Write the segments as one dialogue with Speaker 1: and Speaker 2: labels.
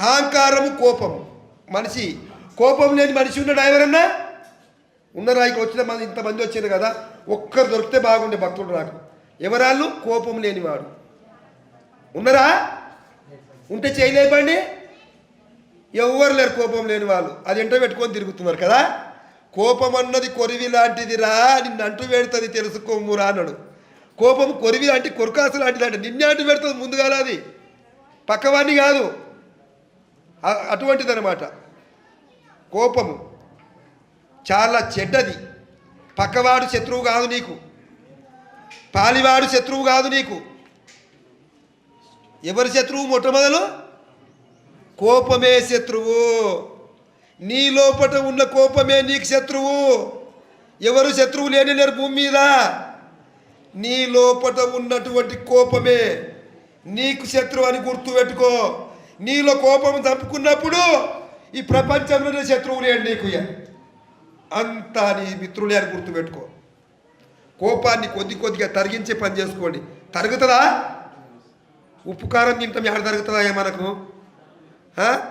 Speaker 1: అహంకారము కోపము మనిషి కోపం లేని మనిషి ఉన్నాడు ఎవరన్నా? ఉన్నారా ఇక్కడ వచ్చిన మంది ఇంతమంది వచ్చారు కదా ఒక్కరు దొరికితే బాగుండే భక్తుడు నాకు ఎవరాళ్ళు? కోపం లేనివాడు. ఉన్నారా? ఉంటే చేయలేపండి ఎవ్వరు లేరు కోపం లేని వాళ్ళు అది ఎంట పెట్టుకొని తిరుగుతున్నారు కదా. కోపం అన్నది కొరివి లాంటిదిరా నిన్ను అంటు పెడుతుంది తెలుసుకోమురా అన్నాడు. కోపం కొరివి లాంటి కొరకాసు లాంటిది అంటే. నిన్నే అంటు పెడుతుంది ముందుగా అది. పక్కవాడిని కాదు. అటువంటిదనమాట అటువంటిదన్నమాట. కోపము చాలా చెడ్డది. పక్కవాడు శత్రువు కాదు నీకు. పాలివాడు శత్రువు కాదు నీకు. ఎవరి శత్రువు? మొట్టమొదలు కోపమే శత్రువు. నీ లోపట ఉన్న కోపమే నీకు శత్రువు. ఎవరు శత్రువు లేని లేరు భూమి మీద. నీ లోపట ఉన్నటువంటి కోపమే నీకు శత్రువు అని గుర్తుపెట్టుకో. నీలో కోపం తప్పుకున్నప్పుడు ఈ ప్రపంచంలోనే శత్రువులే నీకు ఇక. అంతా నీ మిత్రులే అని గుర్తుపెట్టుకో. కోపాన్ని కొద్ది కొద్దిగా తరిగించే పని చేసుకోండి. తరుగుతుందా? ఉప్పు కారం తింటాం ఎక్కడ తరుగుతుందా ఏ మనకు?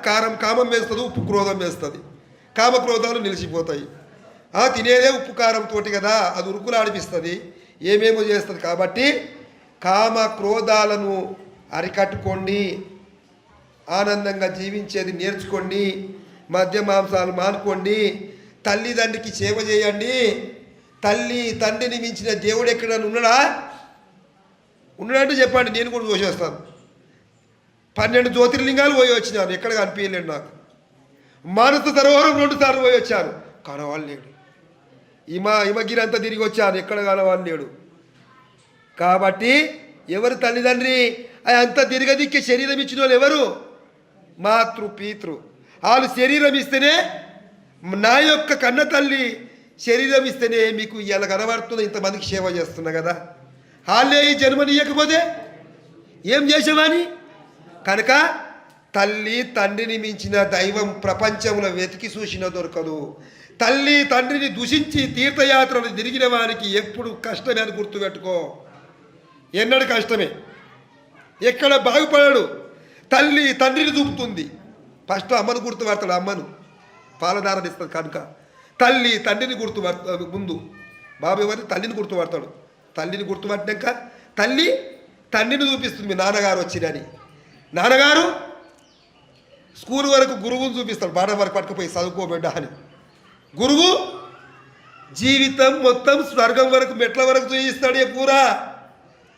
Speaker 1: కారం కామం వేస్తుంది ఉప్పు క్రోధం వేస్తుంది. కామ క్రోధాలు నిలిచిపోతాయి. ఆ, తినేదే ఉప్పు కారంతోటి కదా అది ఉరుకులు ఆడిపిస్తుంది. ఏమేమో చేస్తుంది కాబట్టి కామ క్రోధాలను అరికట్టుకోండి. ఆనందంగా జీవించేది నేర్చుకోండి మద్య మాంసాలు మానుకోండి తల్లిదండ్రికి సేవ చేయండి. తల్లి తండ్రిని మించిన దేవుడు ఎక్కడైనా ఉన్నాడా? ఉన్నాడంటే చెప్పండి నేను కూడా చూసేస్తాను పన్నెండు జ్యోతిర్లింగాలు పోయి వచ్చినాను ఎక్కడ కనిపించలేడు నాకు. మానస సరోవరం రెండు సార్లు పోయి వచ్చాను కనవాళ్ళు లేడు. హిమ హిమగిరి అంతా తిరిగి వచ్చాను ఎక్కడ కనవాళ్ళు లేడు. కాబట్టి ఎవరు తల్లిదండ్రి? అది అంతా తిరగదిక్కే శరీరం ఇచ్చిన వాళ్ళు ఎవరు? మాతృ పీతృ. వాళ్ళు శరీరం ఇస్తేనే నా యొక్క కన్న తల్లి శరీరం ఇస్తేనే మీకు ఇలా కనబడుతుంది ఇంతమందికి సేవ చేస్తున్నా కదా. వాళ్ళే ఈ జన్మనియకపోతే ఏం చేసేవాని కనుక తల్లి తండ్రిని మించిన దైవం ప్రపంచంలో వెతికి చూసిన దొరకదు. తల్లి తండ్రిని దూషించి తీర్థయాత్రలు తిరిగిన వారికి ఎప్పుడు కష్టమే అని గుర్తుపెట్టుకో. ఎన్నడు కష్టమే. ఎక్కడ బాగుపడాడు. తల్లి తండ్రిని చూపుతుంది. ఫస్ట్ అమ్మను గుర్తుపడతాడు అమ్మను. పాలధారణ ఇస్తాడు కనుక. తల్లి తండ్రిని గుర్తుపడతాడు ముందు. బాబు ఎవరి తల్లిని గుర్తుపడతాడు తల్లిని గుర్తుపట్టినాక తల్లి తండ్రిని చూపిస్తుంది. మీ నాన్నగారు వచ్చిరని. నాన్నగారు స్కూల్ వరకు గురువుని చూపిస్తాడు. బాట వరకు పట్టుకుపోయి చదువుకోబిడ్డ అని. గురువు జీవితం మొత్తం స్వర్గం వరకు మెట్ల వరకు చూపిస్తాడే పూరా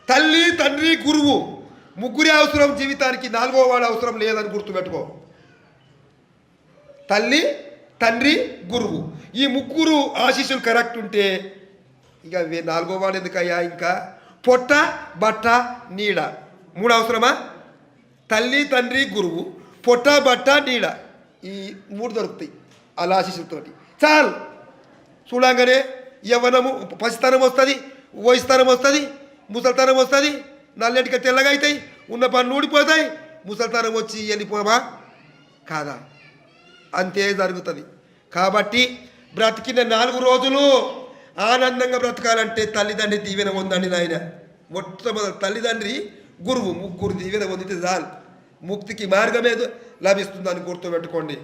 Speaker 1: తల్లి తండ్రి గురువు. ముగ్గురే అవసరం జీవితానికి నాలుగో వాడు అవసరం లేదని గుర్తుపెట్టుకో. తల్లి తండ్రి గురువు. ఈ ముగ్గురు ఆశీస్సులు కరెక్ట్ ఉంటే ఇక నాలుగో వాడు ఎందుకయ్యా ఇంకా? పొట్ట బట్ట నీడ. మూడు అవసరమా? తల్లి తండ్రి గురువు. పొట్ట బట్ట నీడ. ఈ మూడు దొరుకుతాయి అలా ఆశీస్సులతోటి. చాలు. చూడంగానే యవ్వనము పసితనం వస్తుంది వయసుతనం వస్తుంది ముసలితనం వస్తుంది నల్లెటిక తెల్లగా అవుతాయి ఉన్న పనులు ఊడిపోతాయి. ముసలితనం వచ్చి వెళ్ళిపోవా కాదా? అంతే జరుగుతుంది. కాబట్టి బ్రతికిన నాలుగు రోజులు ఆనందంగా బ్రతకాలంటే తల్లిదండ్రి దీవెన పొందండి నాయన. మొట్టమొదటి తల్లిదండ్రి గురువు ముగ్గురు దీవెన పొందితే చాలు. ముక్తికి మార్గమేదో లభిస్తుందని గుర్తుపెట్టుకోండి.